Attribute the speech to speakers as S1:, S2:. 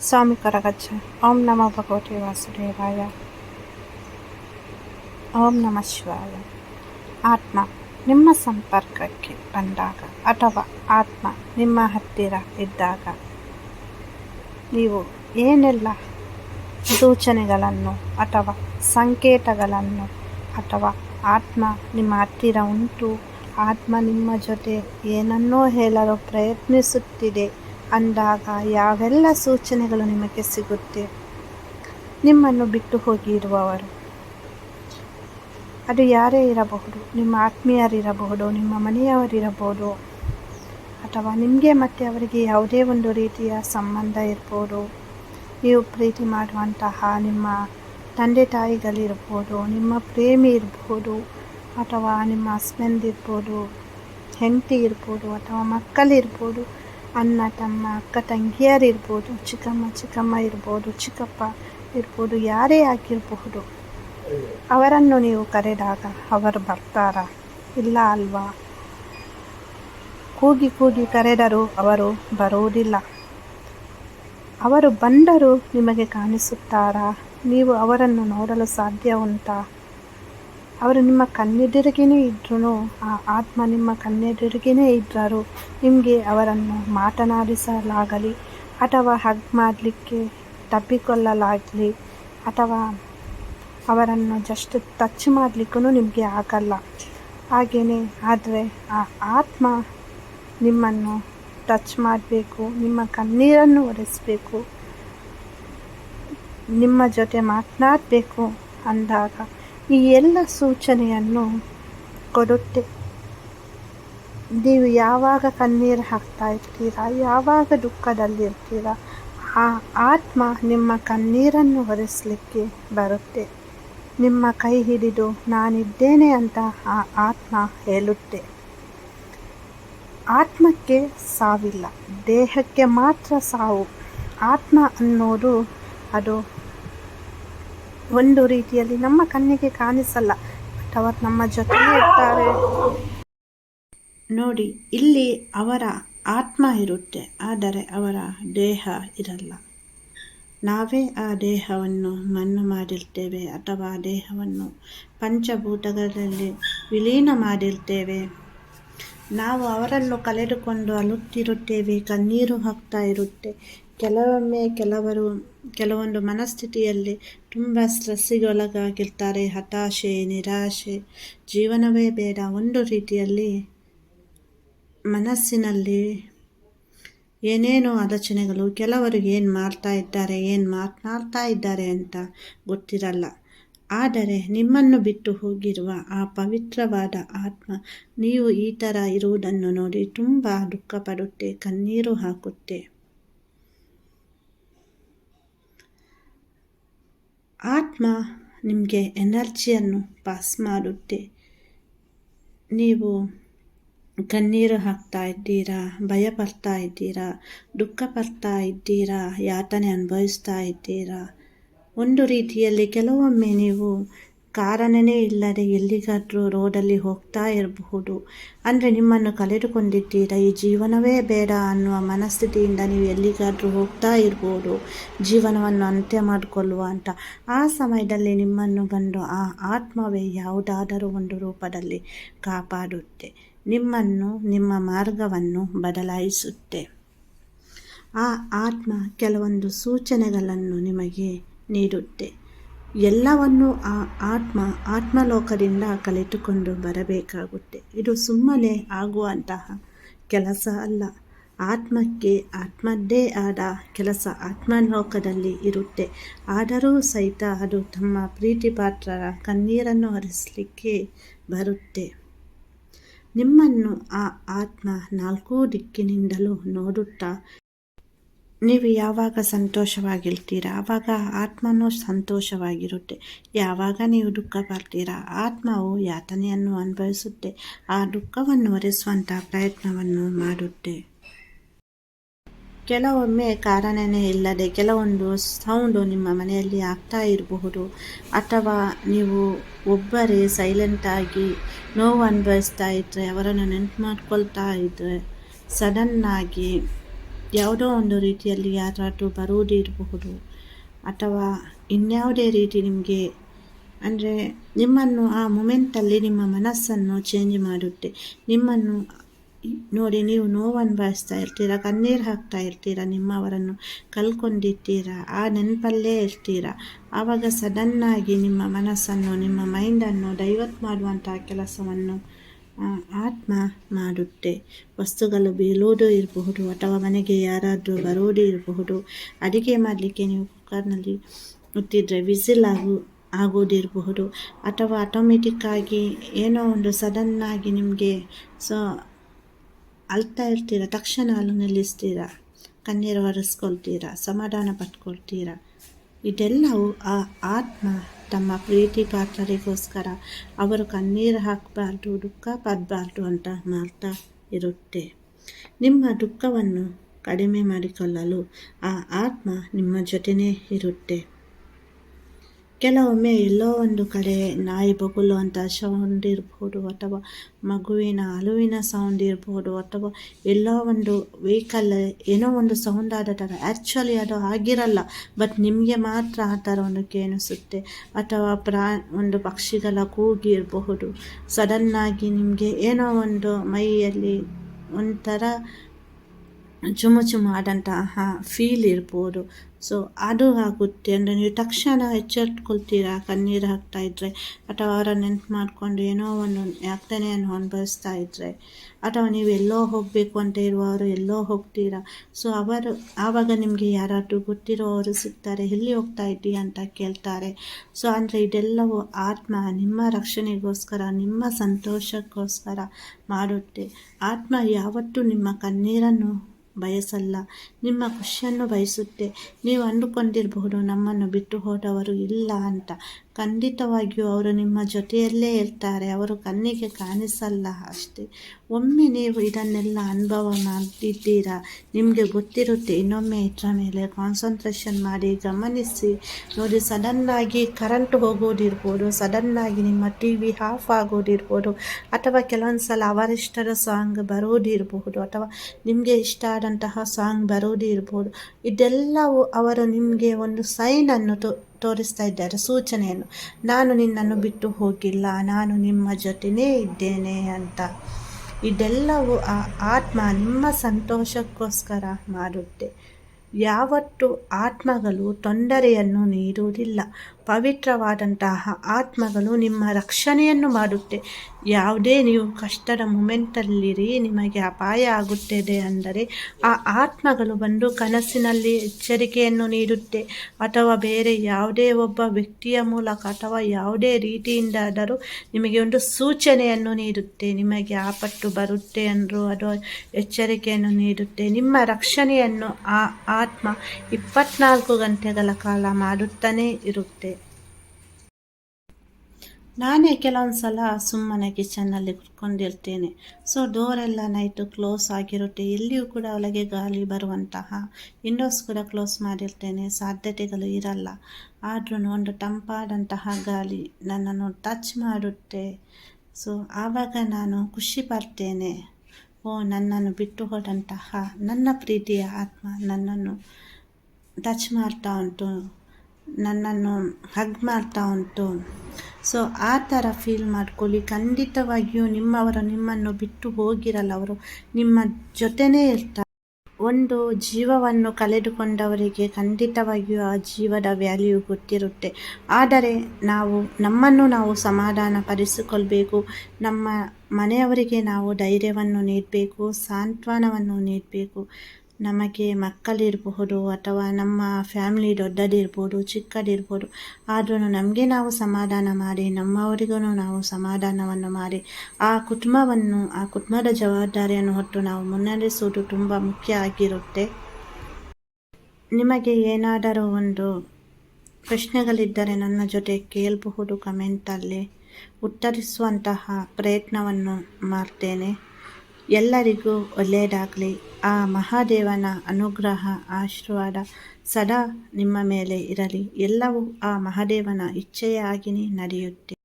S1: ಸ್ವಾಮಿ ಕರಗಜ್ಜ ಓಂ ನಮ ಭಗವತಿ ವಾಸುದೇವಾಯ. ಓಂ ನಮ ಶಿವಾಯ. ಆತ್ಮ ನಿಮ್ಮ ಸಂಪರ್ಕಕ್ಕೆ ಬಂದಾಗ ಅಥವಾ ಆತ್ಮ ನಿಮ್ಮ ಹತ್ತಿರ ಇದ್ದಾಗ ನೀವು ಏನೆಲ್ಲ ಸೂಚನೆಗಳನ್ನು ಅಥವಾ ಸಂಕೇತಗಳನ್ನು ಅಥವಾ ಆತ್ಮ ನಿಮ್ಮ ಹತ್ತಿರ ಉಂಟು, ಆತ್ಮ ನಿಮ್ಮ ಜೊತೆ ಏನನ್ನೋ ಹೇಳಲು ಪ್ರಯತ್ನಿಸುತ್ತಿದೆ ಅಂದಾಗ ಯಾವೆಲ್ಲ ಸೂಚನೆಗಳು ನಿಮಗೆ ಸಿಗುತ್ತೆ? ನಿಮ್ಮನ್ನು ಬಿಟ್ಟು ಹೋಗಿರುವವರು ಅದು ಯಾರೇ ಇರಬಹುದು, ನಿಮ್ಮ ಆತ್ಮೀಯರಿರಬಹುದು, ನಿಮ್ಮ ಮನೆಯವರಿರಬಹುದು, ಅಥವಾ ನಿಮಗೆ ಮತ್ತು ಅವರಿಗೆ ಯಾವುದೇ ಒಂದು ರೀತಿಯ ಸಂಬಂಧ ಇರ್ಬೋದು. ನೀವು ಪ್ರೀತಿ ಮಾಡುವಂತಹ ನಿಮ್ಮ ತಂದೆ ತಾಯಿಗಳಿರ್ಬೋದು, ನಿಮ್ಮ ಪ್ರೇಮಿ ಇರ್ಬೋದು, ಅಥವಾ ನಿಮ್ಮ ಹಸ್ಬೆಂಡ್ ಇರ್ಬೋದು, ಹೆಂಡತಿ ಇರ್ಬೋದು, ಅಥವಾ ಮಕ್ಕಳಿರ್ಬೋದು ಅಣ್ಣ, ತಮ್ಮ ಅಕ್ಕ ತಂಗಿಯರಿರ್ಬೋದು ಚಿಕ್ಕಮ್ಮ ಚಿಕ್ಕಮ್ಮ ಇರ್ಬೋದು, ಚಿಕ್ಕಪ್ಪ ಇರ್ಬೋದು, ಯಾರೇ ಆಗಿರಬಹುದು, ಅವರನ್ನು ನೀವು ಕರೆದಾಗ ಅವರು ಬರ್ತಾರಾ? ಇಲ್ಲ ಅಲ್ವಾ? ಕೂಗಿ ಕೂಗಿ ಕರೆದರೂ ಅವರು ಬರುವುದಿಲ್ಲ. ಅವರು ಬಂದರೂ ನಿಮಗೆ ಕಾಣಿಸುತ್ತಾರಾ? ನೀವು ಅವರನ್ನು ನೋಡಲು ಸಾಧ್ಯ ಉಂಟಾ? ಅವರು ನಿಮ್ಮ ಕನ್ನೆದುರಿಗೇನೆ ಇದ್ರೂ ಆ ಆತ್ಮ ನಿಮ್ಮ ಕನ್ನೆದುರಿಗೇನೆ ಇದ್ದರು. ನಿಮಗೆ ಅವರನ್ನು ಮಾತನಾಡಿಸಲಾಗಲಿ, ಅಥವಾ ಹಗ್ ಮಾಡಲಿಕ್ಕೆ ತಪ್ಪಿಕೊಳ್ಳಲಾಗಲಿ, ಅಥವಾ ಅವರನ್ನು ಜಸ್ಟ್ ಟಚ್ ಮಾಡಲಿಕ್ಕೂ ನಿಮಗೆ ಆಗಲ್ಲ. ಹಾಗೆಯೇ ಆದರೆ ಆ ಆತ್ಮ ನಿಮ್ಮನ್ನು ಟಚ್ ಮಾಡಬೇಕು, ನಿಮ್ಮ ಕಣ್ಣೀರನ್ನು ಒರೆಸಬೇಕು, ನಿಮ್ಮ ಜೊತೆ ಮಾತನಾಡಬೇಕು ಅಂದಾಗ ಈ ಎಲ್ಲ ಸೂಚನೆಯನ್ನು ಕೊಡುತ್ತೆ. ನೀವು ಯಾವಾಗ ಕಣ್ಣೀರು ಹಾಕ್ತಾ ಇರ್ತೀರಾ, ಯಾವಾಗ ದುಃಖದಲ್ಲಿರ್ತೀರಾ ಆ ಆತ್ಮ ನಿಮ್ಮ ಕಣ್ಣೀರನ್ನು ಒರೆಸಲಿಕ್ಕೆ ಬರುತ್ತೆ. ನಿಮ್ಮ ಕೈ ಹಿಡಿದು ನಾನಿದ್ದೇನೆ ಅಂತ ಆ ಆತ್ಮ ಹೇಳುತ್ತೆ. ಆತ್ಮಕ್ಕೆ ಸಾವಿಲ್ಲ, ದೇಹಕ್ಕೆ ಮಾತ್ರ ಸಾವು. ಆತ್ಮ ಅನ್ನೋದು ಅದು ಒಂದು ರೀತಿಯಲ್ಲಿ ನಮ್ಮ ಕಣ್ಣಿಗೆ ಕಾಣಿಸಲ್ಲ ಅಥವಾ ನಮ್ಮ ಜೊತೆ ಇರ್ತಾರೆ. ನೋಡಿ, ಇಲ್ಲಿ ಅವರ ಆತ್ಮ ಇರುತ್ತೆ, ಆದರೆ ಅವರ ದೇಹ ಇರಲ್ಲ. ನಾವೇ ಆ ದೇಹವನ್ನು ಮಣ್ಣು ಮಾಡಿರ್ತೇವೆ, ಅಥವಾ ದೇಹವನ್ನು ಪಂಚಭೂತಗಳಲ್ಲಿ ವಿಲೀನ ಮಾಡಿರ್ತೇವೆ. ನಾವು ಅವರನ್ನು ಕಳೆದುಕೊಂಡು ಅಲುತ್ತಿರುತ್ತೇವೆ ಕಣ್ಣೀರು ಹಾಕ್ತಾ ಇರುತ್ತೆ. ಕೆಲವೊಮ್ಮೆ ಕೆಲವರು ಕೆಲವೊಂದು ಮನಸ್ಥಿತಿಯಲ್ಲಿ ತುಂಬ ಸ್ಟ್ರೆಸ್ಸಿಗೊಳಗಾಗಿರ್ತಾರೆ. ಹತಾಶೆ, ನಿರಾಶೆ. ಜೀವನವೇ ಬೇಡ. ಒಂದು ರೀತಿಯಲ್ಲಿ ಮನಸ್ಸಿನಲ್ಲಿ ಏನೇನೋ ಆಲೋಚನೆಗಳು ಕೆಲವರು ಏನು ಮಾಡ್ತಾ ಇದ್ದಾರೆ, ಏನು ಮಾತನಾಡ್ತಾ ಇದ್ದಾರೆ ಅಂತ ಗೊತ್ತಿರಲ್ಲ. ಆದರೆ ನಿಮ್ಮನ್ನು ಬಿಟ್ಟು ಹೋಗಿರುವ ಆ ಪವಿತ್ರವಾದ ಆತ್ಮ ನೀವು ಈ ಥರ ಇರುವುದನ್ನು ನೋಡಿ ತುಂಬ ದುಃಖಪಡುತ್ತೆ, ಕಣ್ಣೀರು ಹಾಕುತ್ತೆ. ಆತ್ಮ ನಿಮಗೆ ಎನರ್ಜಿಯನ್ನು ಪಾಸ್ ಮಾಡುತ್ತೆ. ನೀವು ಕಣ್ಣೀರು ಹಾಕ್ತಾ ಇದ್ದೀರಾ, ಭಯ ಪಡ್ತಾ ಇದ್ದೀರಾ, ದುಃಖ ಪಡ್ತಾ ಇದ್ದೀರಾ, ಯಾತನೆ ಅನುಭವಿಸ್ತಾ ಇದ್ದೀರಾ? ಒಂದು ರೀತಿಯಲ್ಲಿ ಕೆಲವೊಮ್ಮೆ ನೀವು ಕಾರಣನೇ ಇಲ್ಲದೆ ಎಲ್ಲಿಗಾದರೂ ರೋಡಲ್ಲಿ ಹೋಗ್ತಾ ಇರಬಹುದು. ಅಂದರೆ ನಿಮ್ಮನ್ನು ಕಳೆದುಕೊಂಡಿದ್ದೀರಾ? ಈ ಜೀವನವೇ ಬೇಡ ಅನ್ನುವ ಮನಸ್ಥಿತಿಯಿಂದ ನೀವು ಎಲ್ಲಿಗಾದರೂ ಹೋಗ್ತಾ ಇರ್ಬೋದು ಜೀವನವನ್ನು ಅಂತ್ಯ ಮಾಡಿಕೊಳ್ಳುವ ಅಂತ. ಆ ಸಮಯದಲ್ಲಿ ನಿಮ್ಮನ್ನು ಬಂದು ಆ ಆತ್ಮವೇ ಯಾವುದಾದರೂ ಒಂದು ರೂಪದಲ್ಲಿ ಕಾಪಾಡುತ್ತೆ. ನಿಮ್ಮನ್ನು, ನಿಮ್ಮ ಮಾರ್ಗವನ್ನು ಬದಲಾಯಿಸುತ್ತೆ. ಆ ಆತ್ಮ ಕೆಲವೊಂದು ಸೂಚನೆಗಳನ್ನು ನಿಮಗೆ ನೀಡುತ್ತೆ. ಎಲ್ಲವನ್ನು ಆ ಆತ್ಮ, ಆತ್ಮಲೋಕದಿಂದ ಕಲಿತುಕೊಂಡು ಬರಬೇಕಾಗುತ್ತೆ. ಇದು ಸುಮ್ಮನೆ ಆಗುವಂತಹ ಕೆಲಸ ಅಲ್ಲ. ಆತ್ಮಕ್ಕೆ ಆತ್ಮದ್ದೇ ಆದ ಕೆಲಸ ಆತ್ಮಲೋಕದಲ್ಲಿ ಇರುತ್ತೆ. ಆದರೂ ಸಹಿತ ಅದು ತಮ್ಮ ಪ್ರೀತಿ ಪಾತ್ರರ ಕಣ್ಣೀರನ್ನು ಹರಿಸಲಿಕ್ಕೆ ಬರುತ್ತೆ. ನಿಮ್ಮನ್ನು ಆ ಆತ್ಮ ನಾಲ್ಕೂ ದಿಕ್ಕಿನಿಂದಲೂ ನೋಡುತ್ತಾ ನೀವು ಯಾವಾಗ ಸಂತೋಷವಾಗಿರ್ತೀರಾ? ಆವಾಗ ಆತ್ಮನೂ ಸಂತೋಷವಾಗಿರುತ್ತೆ. ಯಾವಾಗ ನೀವು ದುಃಖ ಪಡ್ತೀರಾ? ಆತ್ಮವು ಯಾತನೆಯನ್ನು ಅನುಭವಿಸುತ್ತೆ. ಆ ದುಃಖವನ್ನು ಒರೆಸುವಂಥ ಪ್ರಯತ್ನವನ್ನು ಮಾಡುತ್ತೆ. ಕೆಲವೊಮ್ಮೆ ಕಾರಣನೇ ಇಲ್ಲದೆ, ಕೆಲವೊಂದು ಸೌಂಡು ನಿಮ್ಮ ಮನೆಯಲ್ಲಿ ಆಗ್ತಾ ಇರಬಹುದು. ಅಥವಾ ನೀವು ಒಬ್ಬರೇ ಸೈಲೆಂಟಾಗಿ ನೋವು ಅನುಭವಿಸ್ತಾ ಇದ್ದರೆ ಅವರನ್ನು ನೆನಪು ಮಾಡ್ಕೊಳ್ತಾ ಇದ್ದರೆ ಸಡನ್ನಾಗಿ ಯಾವುದೋ ಒಂದು ರೀತಿಯಲ್ಲಿ ಯಾರಾದರೂ ಬರುವುದಿರಬಹುದು ಅಥವಾ ಇನ್ಯಾವುದೇ ರೀತಿ ನಿಮಗೆ ಅಂದರೆ ನಿಮ್ಮನ್ನು ಆ ಮೂಮೆಂಟಲ್ಲಿ ನಿಮ್ಮ ಮನಸ್ಸನ್ನು ಚೇಂಜ್ ಮಾಡುತ್ತೆ. ನಿಮ್ಮನ್ನು ನೋಡಿ ನೀವು ನೋವನ್ನು ಬಯಸ್ತಾ ಇರ್ತೀರಾ, ಕಣ್ಣೀರು ಹಾಕ್ತಾ ಇರ್ತೀರಾ, ನಿಮ್ಮವರನ್ನು ಕಲ್ಕೊಂಡಿರ್ತೀರ, ಆ ನೆನಪಲ್ಲೇ ಇರ್ತೀರಾ. ಆವಾಗ ಸಡನ್ನಾಗಿ ನಿಮ್ಮ ಮನಸ್ಸನ್ನು, ನಿಮ್ಮ ಮೈಂಡನ್ನು ಡೈವರ್ಟ್ ಮಾಡುವಂಥ ಕೆಲಸವನ್ನು ಆತ್ಮ ಮಾಡುತ್ತೆ. ವಸ್ತುಗಳು ಬೀಳೋದು ಇರಬಹುದು, ಅಥವಾ ಮನೆಗೆ ಯಾರಾದರೂ ಬರೋದು ಇರಬಹುದು. ಅಡುಗೆ ಮಾಡಲಿಕ್ಕೆ ನೀವು ಕುಕ್ಕರ್ನಲ್ಲಿ ಇಟ್ಟಿದ್ರೆ ವಿಸಿಲ್ ಆಗು, ಆಗೋದಿರಬಹುದು. ಅಥವಾ ಆಟೋಮೆಟಿಕ್ಕಾಗಿ ಏನೋ ಒಂದು ಸಡನ್ನಾಗಿ ನಿಮಗೆ ಸೊ, ಅಳ್ತಾ ಇರ್ತೀರ, ತಕ್ಷಣ ಅಲ್ಲಿ ನಿಲ್ಲಿಸ್ತೀರ, ಕಣ್ಣೀರು ಒರೆಸ್ಕೊಳ್ತೀರ, ಸಮಾಧಾನ ಪಟ್ಕೊಳ್ತೀರ. ಇದೆಲ್ಲವೂ ಆ ಆತ್ಮ ತಮ್ಮ ಪ್ರೀತಿ ಪಾತ್ರರಿಗೋಸ್ಕರ. ಅವರು ಕಣ್ಣೀರು ಹಾಕಬಾರ್ದು, ದುಃಖ ಪಡಬಾರ್ದು ಅಂತ ಮಾಡ್ತಾ ಇರುತ್ತೆ. ನಿಮ್ಮ ದುಃಖವನ್ನು ಕಡಿಮೆ ಮಾಡಿಕೊಳ್ಳಲು ಆ ಆತ್ಮ ನಿಮ್ಮ ಜೊತೆನೇ ಇರುತ್ತೆ. ಕೆಲವೊಮ್ಮೆ ಎಲ್ಲೋ ಒಂದು ಕಡೆ ನಾಯಿ ಬೊಗಳುವಂಥ ಸೌಂಡ್ ಇರ್ಬೋದು ಅಥವಾ ಮಗುವಿನ ಅಲುವಿನ ಸೌಂಡ್ ಇರ್ಬೋದು ಅಥವಾ ಎಲ್ಲೋ ಒಂದು ವೆಹಿಕಲ್ ಏನೋ ಒಂದು ಸೌಂಡ್ ಆದ ಥರ ಆ್ಯಕ್ಚುಲಿ ಅದು ಆಗಿರಲ್ಲ ಬಟ್ ನಿಮಗೆ ಮಾತ್ರ ಆ ಥರ ಒಂದು ಕೇಳಿಸುತ್ತೆ ಅಥವಾ ಪ್ರಾ, ಒಂದು ಪಕ್ಷಿಗಳ ಕೂಗಿ ಇರಬಹುದು. ಸಡನ್ನಾಗಿ ನಿಮಗೆ ಏನೋ ಒಂದು ಮೈಯಲ್ಲಿ ಒಂಥರ ಚುಮು ಚುಮು ಆದಂತಹ ಫೀಲ್ ಇರ್ಬೋದು. ಸೊ ಅದು ಆಗುತ್ತೆ ಅಂದರೆ ನೀವು ತಕ್ಷಣ ಎಚ್ಚೆತ್ಕೊಳ್ತೀರಾ? ಕಣ್ಣೀರು ಹಾಕ್ತಾ ಇದ್ದರೆ ಅಥವಾ ಅವರ ನೆನ್ಪು ಮಾಡಿಕೊಂಡು ಏನೋ ಒಂದು ಯಾತನೆಯನ್ನು ಅನುಭವಿಸ್ತಾ ಇದ್ದರೆ ಅಥವಾ ನೀವು ಎಲ್ಲೋ ಹೋಗಬೇಕು ಅಂತ ಇರುವವರು ಎಲ್ಲೋ ಹೋಗ್ತೀರಾ? ಸೊ ಅವರು ಆವಾಗ ನಿಮಗೆ ಯಾರಾದರೂ ಗೊತ್ತಿರೋವರು ಸಿಗ್ತಾರೆ, ಎಲ್ಲಿ ಹೋಗ್ತಾ ಇದ್ದೀಯ ಅಂತ ಕೇಳ್ತಾರೆ. ಸೊ ಅಂದರೆ ಇದೆಲ್ಲವೂ ಆತ್ಮ, ನಿಮ್ಮ ರಕ್ಷಣೆಗೋಸ್ಕರ, ನಿಮ್ಮ ಸಂತೋಷಕ್ಕೋಸ್ಕರ ಮಾಡುತ್ತೆ. ಆತ್ಮ ಯಾವತ್ತೂ ನಿಮ್ಮ ಕಣ್ಣೀರನ್ನು ಬಯಸಲ್ಲ. ನಿಮ್ಮ ಖುಷಿಯನ್ನು ಬಯಸುತ್ತೆ. ನೀವು ಅಂದುಕೊಂಡಿರಬಹುದು ನಮ್ಮನ್ನು ಬಿಟ್ಟು ಹೋದವರು ಇಲ್ಲ ಅಂತ. ಖಂಡಿತವಾಗಿಯೂ ಅವರು ನಿಮ್ಮ ಜೊತೆಯಲ್ಲೇ ಇರ್ತಾರೆ. ಅವರು ಕಣ್ಣಿಗೆ ಕಾಣಿಸಲ್ಲ ಅಷ್ಟೇ. ಒಮ್ಮೆ ನೀವು ಇದನ್ನೆಲ್ಲ ಅನುಭವ ಮಾಡಿದ್ದೀರಾ ನಿಮಗೆ ಗೊತ್ತಿರುತ್ತೆ, ಇನ್ನೊಮ್ಮೆ ಇದರ ಮೇಲೆ ಕಾನ್ಸಂಟ್ರೇಷನ್ ಮಾಡಿ ಗಮನಿಸಿ. ನೋಡಿ ಸಡನ್ನಾಗಿ ಕರೆಂಟ್ ಹೋಗೋದಿರ್ಬೋದು ಸಡನ್ನಾಗಿ ನಿಮ್ಮ ಟಿ ವಿ ಆಫ್ ಆಗೋದಿರ್ಬೋದು, ಅಥವಾ ಕೆಲವೊಂದು ಸಲ ಅವರಿಷ್ಟರ ಸಾಂಗ್ ಬರೋದಿರಬಹುದು ಅಥವಾ ನಿಮಗೆ ಇಷ್ಟ ಆದಂತಹ ಸಾಂಗ್ ಬರೋದಿರ್ಬೋದು, ಇದೆಲ್ಲವೂ ಅವರು ನಿಮಗೆ ಒಂದು ಸೈನ್ ತೋ ತೋರಿಸ್ತಾ ಇದ್ದಾರೆ ಸೂಚನೆಯನ್ನು. ನಾನು ನಿನ್ನನ್ನು ಬಿಟ್ಟು ಹೋಗಿಲ್ಲ, ನಾನು ನಿಮ್ಮ ಜೊತೆನೇ ಇದ್ದೇನೆ ಅಂತ. ಇದೆಲ್ಲವೂ ಆ ಆತ್ಮ ನಿಮ್ಮ ಸಂತೋಷಕ್ಕೋಸ್ಕರ ಮಾಡುತ್ತೆ. ಯಾವತ್ತೂ ಆತ್ಮಗಳು ತೊಂದರೆಯನ್ನು ನೀಡುವುದಿಲ್ಲ. ಪವಿತ್ರವಾದಂತಹ ಆತ್ಮಗಳು ನಿಮ್ಮ ರಕ್ಷಣೆಯನ್ನು ಮಾಡುತ್ತೆ. ಯಾವುದೇ ನೀವು ಕಷ್ಟದ ಮೂಮೆಂಟಲ್ಲಿರಿ ನಿಮಗೆ ಅಪಾಯ ಆಗುತ್ತದೆ ಅಂದರೆ ಆ ಆತ್ಮಗಳು ಬಂದು ಕನಸಿನಲ್ಲಿ ಎಚ್ಚರಿಕೆಯನ್ನು ನೀಡುತ್ತೆ. ಅಥವಾ ಬೇರೆ ಯಾವುದೇ ಒಬ್ಬ ವ್ಯಕ್ತಿಯ ಮೂಲಕ ಅಥವಾ ಯಾವುದೇ ರೀತಿಯಿಂದಾದರೂ ನಿಮಗೆ ಒಂದು ಸೂಚನೆಯನ್ನು ನೀಡುತ್ತೆ. ನಿಮಗೆ ಆಪತ್ತು ಬರುತ್ತೆ ಅಂದರು ಅದು ಎಚ್ಚರಿಕೆಯನ್ನು ನೀಡುತ್ತೆ. ನಿಮ್ಮ ರಕ್ಷಣೆಯನ್ನು ಆ ಆತ್ಮ ಇಪ್ಪತ್ನಾಲ್ಕು ಗಂಟೆಗಳ ಕಾಲ ಮಾಡುತ್ತಾನೇ ಇರುತ್ತೆ. ನಾನೇ ಕೆಲವೊಂದು ಸಲ ಸುಮ್ಮನೆ ಕಿಚನ್ನಲ್ಲಿ ಕುತ್ಕೊಂಡಿರ್ತೇನೆ. ಸೊ ಡೋರೆಲ್ಲ ನೈಟು ಕ್ಲೋಸ್ ಆಗಿರುತ್ತೆ. ಎಲ್ಲಿಯೂ ಕೂಡ ಒಳಗೆ ಗಾಳಿ ಬರುವಂತಹ ವಿಂಡೋಸ್ ಕೂಡ ಕ್ಲೋಸ್ ಮಾಡಿರ್ತೇನೆ. ಸಾಧ್ಯತೆಗಳು ಇರಲ್ಲ. ಆದ್ರೂ ಒಂದು ತಂಪಾದಂತಹ ಗಾಳಿ ನನ್ನನ್ನು ಟಚ್ ಮಾಡುತ್ತೆ. ಸೊ ಆವಾಗ ನಾನು ಖುಷಿ ಪಡ್ತೇನೆ. ಓ, ನನ್ನನ್ನು ಬಿಟ್ಟು ಹೋದಂತಹ ನನ್ನ ಪ್ರೀತಿಯ ಆತ್ಮ ನನ್ನನ್ನು ಟಚ್ ಮಾಡ್ತಾ ಉಂಟು. ನನ್ನನ್ನು ಹಗ್ ಮಾಡ್ತಾ ಉಂಟು. ಸೊ ಆ ಥರ ಫೀಲ್ ಮಾಡ್ಕೊಳ್ಳಿ. ಖಂಡಿತವಾಗಿಯೂ ನಿಮ್ಮವರು ನಿಮ್ಮನ್ನು ಬಿಟ್ಟು ಹೋಗಿರಲ್ಲ. ಅವರು ನಿಮ್ಮ ಜೊತೆನೇ ಇರ್ತಾರೆ. ಒಂದು ಜೀವವನ್ನು ಕಳೆದುಕೊಂಡವರಿಗೆ ಖಂಡಿತವಾಗಿಯೂ ಆ ಜೀವದ ವ್ಯಾಲ್ಯೂ ಗೊತ್ತಿರುತ್ತೆ. ಆದರೆ ನಾವು, ನಮ್ಮನ್ನು ನಾವು ಸಮಾಧಾನ ಪಡಿಸಿಕೊಳ್ಬೇಕು ನಮ್ಮ ಮನೆಯವರಿಗೆ ನಾವು ಧೈರ್ಯವನ್ನು ನೀಡಬೇಕು, ಸಾಂತ್ವನವನ್ನು ನೀಡಬೇಕು. ನಮಗೆ ಮಕ್ಕಳಿರಬಹುದು ಅಥವಾ ನಮ್ಮ ಫ್ಯಾಮಿಲಿ ದೊಡ್ಡದಿರ್ಬೋದು, ಚಿಕ್ಕದಿರ್ಬೋದು. ಆದರೂ ನಮಗೆ ನಾವು ಸಮಾಧಾನ ಮಾಡಿ ನಮ್ಮವರಿಗೂ ನಾವು ಸಮಾಧಾನವನ್ನು ಮಾಡಿ, ಆ ಕುಟುಂಬವನ್ನು, ಆ ಕುಟುಂಬದ ಜವಾಬ್ದಾರಿಯನ್ನು ಹೊತ್ತು ನಾವು ಮುನ್ನಡೆಸುವುದು ತುಂಬ ಮುಖ್ಯ ಆಗಿರುತ್ತೆ. ನಿಮಗೆ ಏನಾದರೂ ಒಂದು ಪ್ರಶ್ನೆಗಳಿದ್ದರೆ ನನ್ನ ಜೊತೆ ಕೇಳಬಹುದು ಕಮೆಂಟಲ್ಲಿ. ಉತ್ತರಿಸುವಂತಹ ಪ್ರಯತ್ನವನ್ನು ಮಾಡ್ತೇನೆ. ಎಲ್ಲರಿಗೂ ಒಳ್ಳೆಯದಾಗಲಿ. ಆ ಮಹಾದೇವನ ಅನುಗ್ರಹ, ಆಶೀರ್ವಾದ ಸದಾ ನಿಮ್ಮ ಮೇಲೆ ಇರಲಿ. ಎಲ್ಲವೂ ಆ ಮಹಾದೇವನ ಇಚ್ಛೆಯಾಗಿಯೇ ನಡೆಯುತ್ತೆ.